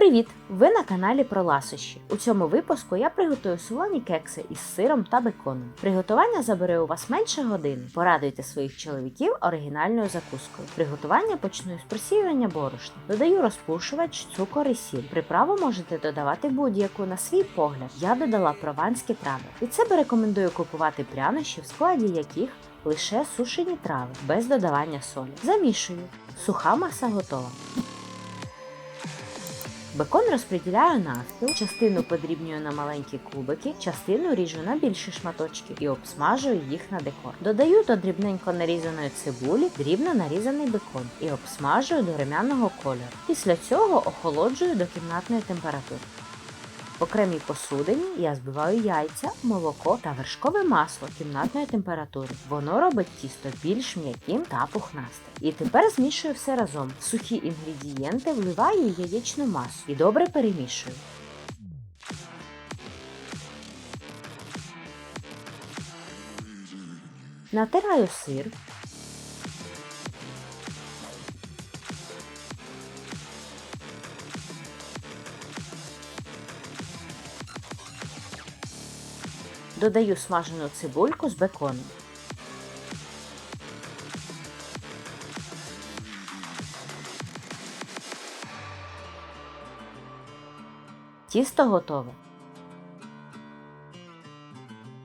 Привіт! Ви на каналі про ласощі. У цьому випуску я приготую солоні кекси із сиром та беконом. Приготування забере у вас менше години. Порадуйте своїх чоловіків оригінальною закускою. Приготування почну з просіювання борошна. Додаю розпушувач, цукор і сіль. Приправу можете додавати будь-яку на свій погляд. Я додала прованські трави. Від себе рекомендую купувати прянощі, в складі яких лише сушені трави без додавання солі. Замішую. Суха маса готова. Бекон розподіляю навпіл, частину подрібнюю на маленькі кубики, частину ріжу на більші шматочки і обсмажую їх на декор. Додаю до дрібненько нарізаної цибулі дрібно нарізаний бекон і обсмажую до румяного кольору. Після цього охолоджую до кімнатної температури. Окремій посудині я збиваю яйця, молоко та вершкове масло кімнатної температури. Воно робить тісто більш м'яким та пухнастим. І тепер змішую все разом. Сухі інгредієнти вливаю яєчну масу і добре перемішую. Натираю сир. Додаю смажену цибульку з беконом. Тісто готове.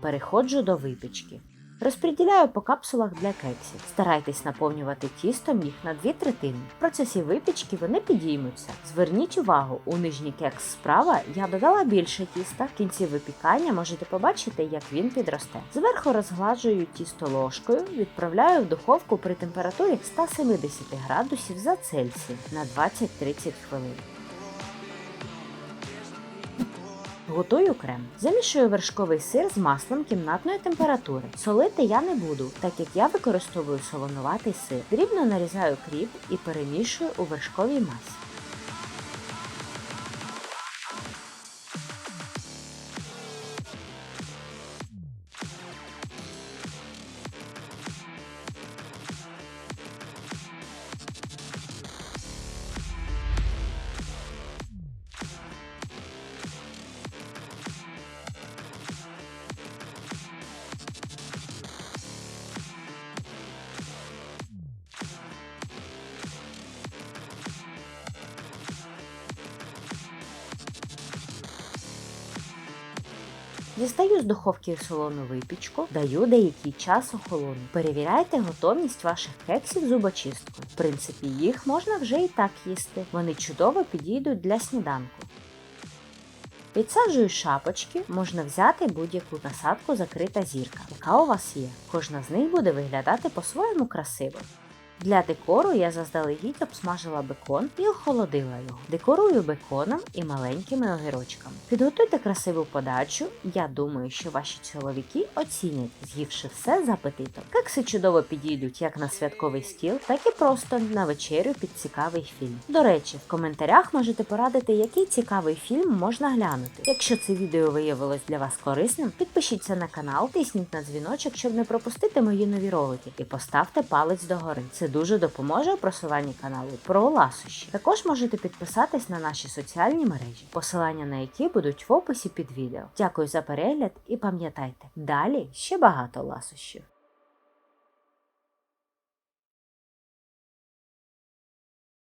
Переходжу до випічки. Розподіляю по капсулах для кексів. Старайтесь наповнювати тістом їх на дві третини. В процесі випічки вони підіймуться. Зверніть увагу, у нижній кекс справа я додала більше тіста. В кінці випікання можете побачити, як він підросте. Зверху розгладжую тісто ложкою, відправляю в духовку при температурі 170 градусів за Цельсієм на 20-30 хвилин. Готую крем. Замішую вершковий сир з маслом кімнатної температури. Солити я не буду, так як я використовую солонуватий сир. Дрібно нарізаю кріп і перемішую у вершковій масі. Дістаю з духовки солону випічку, даю деякий час охолону. Перевіряйте готовність ваших кексів зубочисткою. В принципі, їх можна вже і так їсти. Вони чудово підійдуть для сніданку. Підсаджую шапочки, можна взяти будь-яку насадку закрита зірка, яка у вас є. Кожна з них буде виглядати по-своєму красиво. Для декору я заздалегідь обсмажила бекон і охолодила його. Декорую беконом і маленькими огірочками. Підготуйте красиву подачу. Я думаю, що ваші чоловіки оцінять, з'ївши все з апетитом. Кекси чудово підійдуть як на святковий стіл, так і просто на вечерю під цікавий фільм. До речі, в коментарях можете порадити, який цікавий фільм можна глянути. Якщо це відео виявилось для вас корисним, підпишіться на канал, тисніть на дзвіночок, щоб не пропустити мої нові ролики, і поставте палець догори. Це дуже допоможе у просуванні каналу про ласощі. Також можете підписатись на наші соціальні мережі, посилання на які будуть в описі під відео. Дякую за перегляд і пам'ятайте, далі ще багато ласощів.